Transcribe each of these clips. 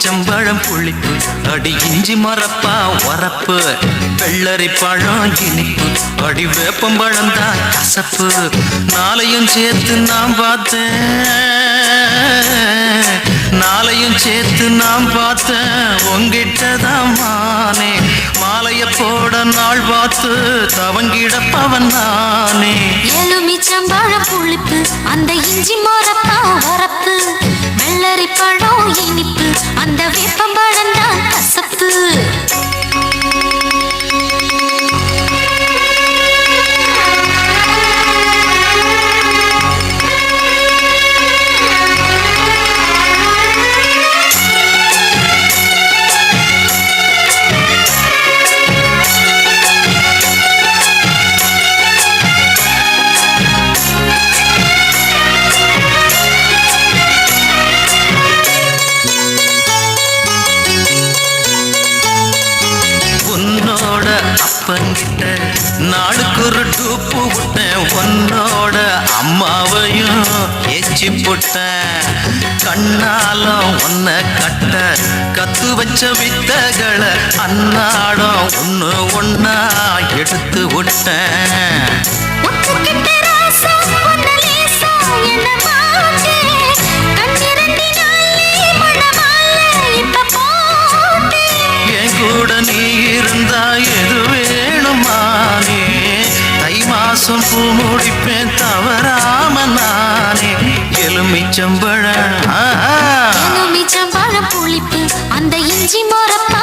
எலுமிச்சம்பழம் புளிப்பு அடி இஞ்சி மரப்பா வரப்பு வெள்ளரி பழம் இனிப்பு அடி வேப்பம்பழம் தான் கசப்பு. நாளையும் சேர்த்து நான் பார்த்தேன் நாளையும் சேர்த்து நான் பார்த்தேன் உங்கிட்ட தான் மானே. மாலைய போட நாள் பார்த்து தவங்கிடப்பவன் நானே. எலுமிச்சம்பழம் புளிப்பு அந்த இஞ்சி மரப்பா வரப்பு வெள்ளரி பழம் அந்த விட்ட நாளுக்கு ஒரு டூப்பு விட்ட உன்னோட அம்மாவையும் ஏச்சி போட்ட கண்ணால உன்னை கட்ட கத்து வச்ச வித்தகளை அன்னாடம் ஒன்று ஒன்னா எடுத்து விட்டேன். மாசம் பூ முடிப்பேன் தவறாம நானே எலுமிச்சம்பழம் ஆஹா. எலுமிச்சம்பழம் புளிப்பு அந்த இஞ்சி மரப்பா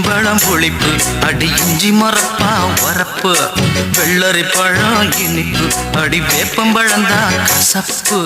எலுமிச்சம்பழம் புளிப்பு அடி இஞ்சி மரப்பா வரப்பு வெள்ளரி பழம் இனிப்பு அடி வேப்பம்பழம் தான் கசப்பு.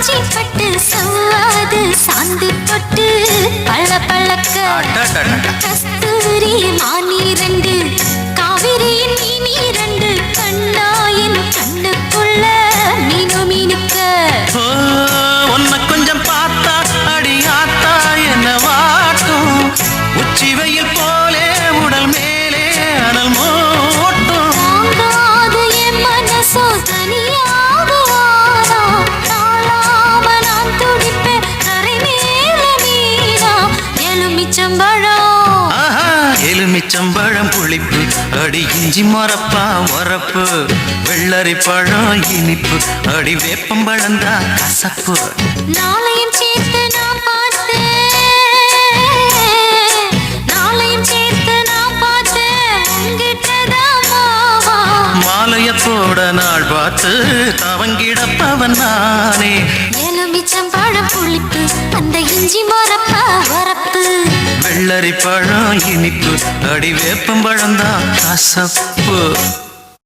காஞ்சி பட்டு சவ்வாது சாந்து பட்டு பழ பழக்க கஸ்தூரி மானி ரெண்டு காவிரியின் மீனி ரெண்டு கண்ணாயின் கண்ணுக்குள்ள மீனு மீனுக்க. உன்னை கொஞ்சம் பார்த்தா அடி ஆத்தா என்ன வாட்டும். உச்சி வெயில் போ எலுமிச்சம்பழம் புளிப்பு அடி இஞ்சி மரப்பா வரப்பு வெள்ளரி பழம் இனிப்பு அடி வேப்பம்பழம் தான் கசப்பு. நாளையும் சேர்த்து நான் பார்த்தேன். நாளையும் சேர்த்து நான் மாமா மாலைய போட நாள் பார்த்து தவங்கிடப்பவன் நானே. எலுமிச்சம்பழம் புளிப்பு அந்த இஞ்சி மரப்பா வரப்பு. வெள்ளரி பழம் இனிப்பு அடி வேப்பம்பழம் தான் கசப்பு.